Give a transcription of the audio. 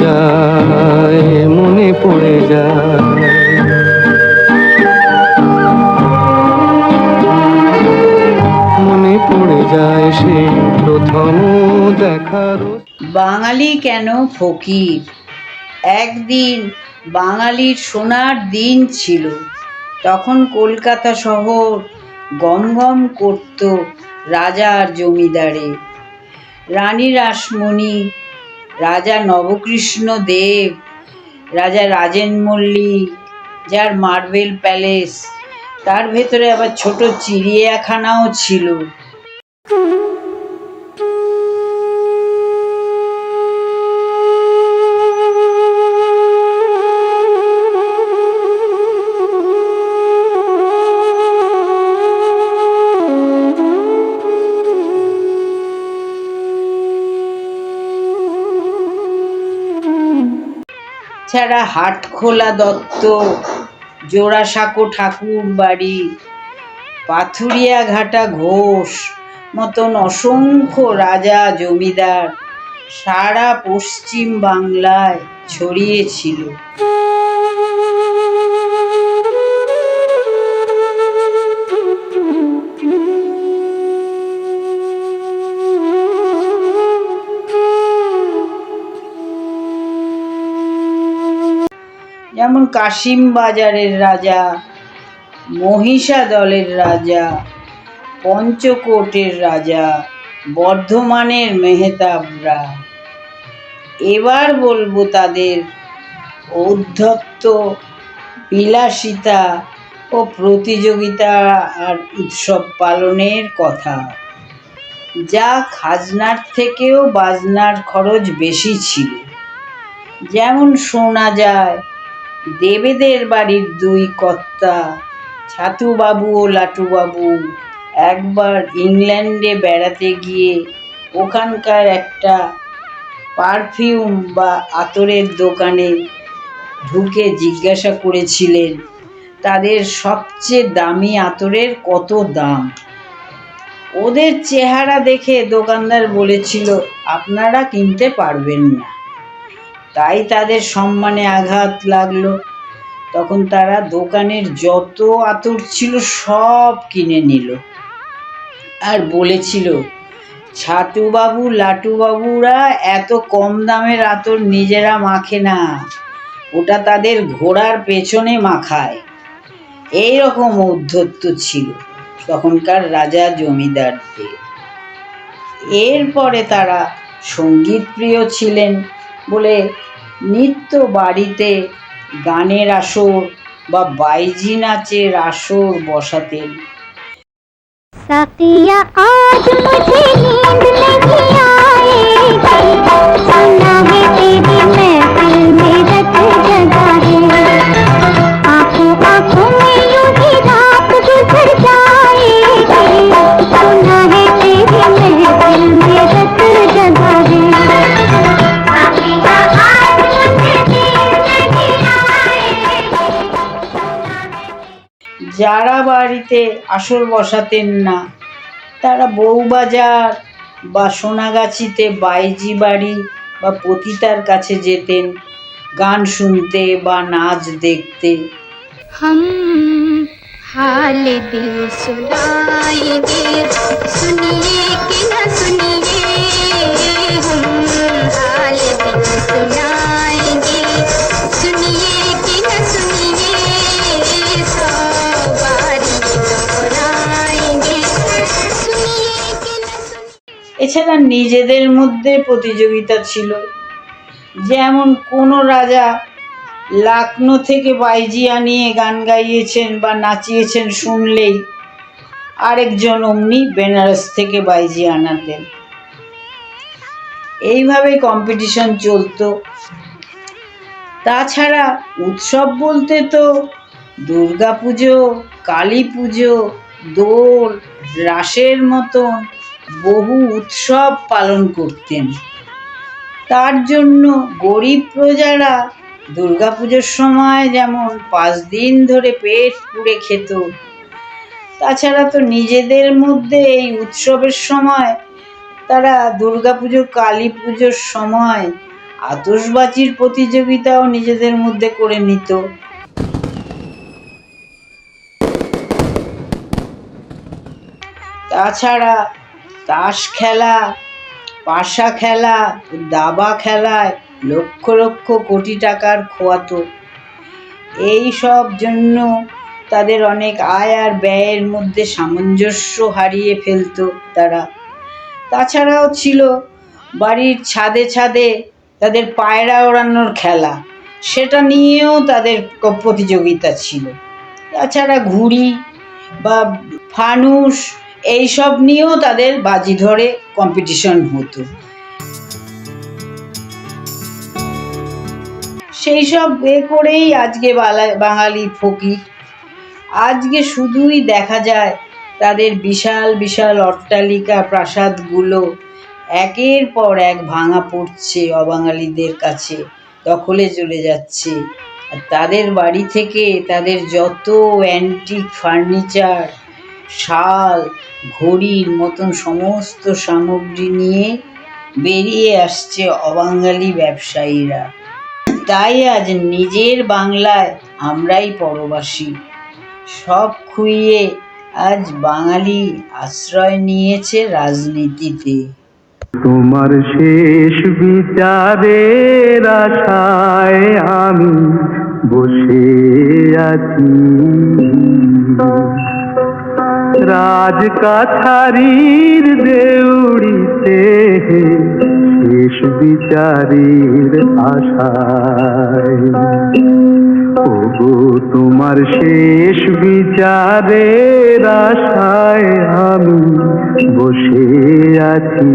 যায়, মনে পড়ে যায়। মনে পড়ে যায় সেই প্রথম দেখার। বাঙালি কেন ফকির? একদিন বাঙালির সোনার দিন ছিল। তখন কলকাতা শহর গম গম করত রাজার জমিদারে। রানী রাসমণি রাজা নবকৃষ্ণ দেব, রাজা রাজেন মল্লিক যার মার্বেল প্যালেস, তার ভেতরে আবার ছোট চিড়িয়াখানাও ছিল। ছাড়া হাটখোলা দত্ত, জোড়াসাঁকো ঠাকুর বাড়ি পাথুরিয়া ঘাটা ঘোষ, মতন অসংখ্য রাজা জমিদার, সারা পশ্চিম বাংলায় ছড়িয়েছিল। যেমন কাশিম বাজারের রাজা, মহিষা দলের রাজা, পঞ্চকোটের রাজা, বর্ধমানের মেহতাবরা। এবার বলব তাদের ঔদ্ধত্য, বিলাসিতা ও প্রতিযোগিতা আর উৎসব পালনের কথা। যা খাজনার থেকেও বাজনার খরচ বেশি ছিল। যেমন শোনা যায় দেবেদের বাড়ির দুই কর্তা, ছাতুবাবু ও লাটুবাবু, একবার ইংল্যান্ডে বেড়াতে গিয়ে ওখানকার একটা পারফিউম বা আতরের দোকানে ঢুকে জিজ্ঞাসা করেছিলেন, তাদের সবচেয়ে দামি আতরের কত দাম? ওদের চেহারা দেখে দোকানদার বলেছিল, আপনারা কিনতে পারবেন না। তাই তাদের সম্মানে আঘাত লাগল। তখন তারা দোকানের যত আতর ছিল সব কিনে নিল আর বলেছিল, ছাতুবাবু, লাটুবাবুরা এত কম দামের আতর নিজেরা মাখে না। ওটা তাদের ঘোড়ার পেছনে মাখায়। এই রকম ঔদ্ধত্য ছিল তখনকার রাজা জমিদারদের। এরপরে তারা সংগীত প্রিয় ছিলেন। বলে নিত্য বাড়িতে গানের আসর বা বাইজি নাচের আসর বসাতেন। সাথিয়া আজ মুঝে নীন্দ যারা বাড়িতে আসর বসাতেন না, তারা বউবাজার বা সোনাগাছিতে বাইজি বাড়ি বা পতিতার কাছে যেতেন, গান শুনতে বা নাচ দেখতে। হাম হাল দিল সুনিয়ে কি না সুনিয়ে এছাড়া নিজেদের মধ্যে প্রতিযোগিতা ছিল। যেমন কোনো রাজা লাকনো থেকে বাইজিয়া নিয়ে গান গাইয়েছেন বা নাচিয়েছেন শুনলেই আরেকজন অমনি বেনারস থেকে বাইজি আনাতেন। এইভাবে কম্পিটিশন চলতো। তাছাড়া উৎসব বলতে তো দুর্গা পুজো কালী পুজো দোল, রাসের মতন বহু উৎসব পালন করতেন। তার জন্য গরিব প্রজারা দুর্গাপুজোর সময় যেমন পাঁচ দিন ধরে পেট পুড়ে খেত, তাছাড়া তো নিজেদের মধ্যে এই উৎসবের সময় তারা দুর্গাপুজো কালী পুজোর সময় আতসবাজির প্রতিযোগিতাও নিজেদের মধ্যে করে নিত। তাছাড়া তাস খেলা, পাশা খেলা, দাবা খেলায় লক্ষ লক্ষ কোটি টাকার খোয়াতো এই সব জন্য তাদের অনেক আয় আর ব্যয়ের মধ্যে সামঞ্জস্য হারিয়ে ফেলতো তারা। তাছাড়াও ছিল বাড়ির ছাদে ছাদে তাদের পায়রা ওড়ানোর খেলা। সেটা নিয়েও তাদের প্রতিযোগিতা ছিল। তাছাড়া ঘুড়ি বা ফানুস এইসব নিয়েও তাদের বাজি ধরে কম্পিটিশন হতো। সেই সব এ করেই আজকে বাঙালি ফকির। আজকে শুধুই দেখা যায় তাদের বিশাল বিশাল অট্টালিকা, প্রাসাদগুলো। একের পর এক ভাঙা পড়ছে অবাঙালিদের কাছে, দখলে চলে যাচ্ছে। তাদের বাড়ি থেকে তাদের যত অ্যান্টিক ফার্নিচার শাল, ঘড়ির মতন সমস্ত সামগ্রী নিয়ে বেরিয়ে আসছে অবাঙালি ব্যবসায়ীরা। তাই আজ নিজের বাংলায় আমরাই পরবাসী। সব খুইয়ে আজ বাঙালি আশ্রয় নিয়েছে রাজনীতিতে। তোমার শেষ বিচারের আশায় আমি বসে আছি। রাজ কাছারির দেউড়িতে শেষ বিচারের আশায়। ওগো তোমার শেষ বিচারের আশায় আমি বসে আছি।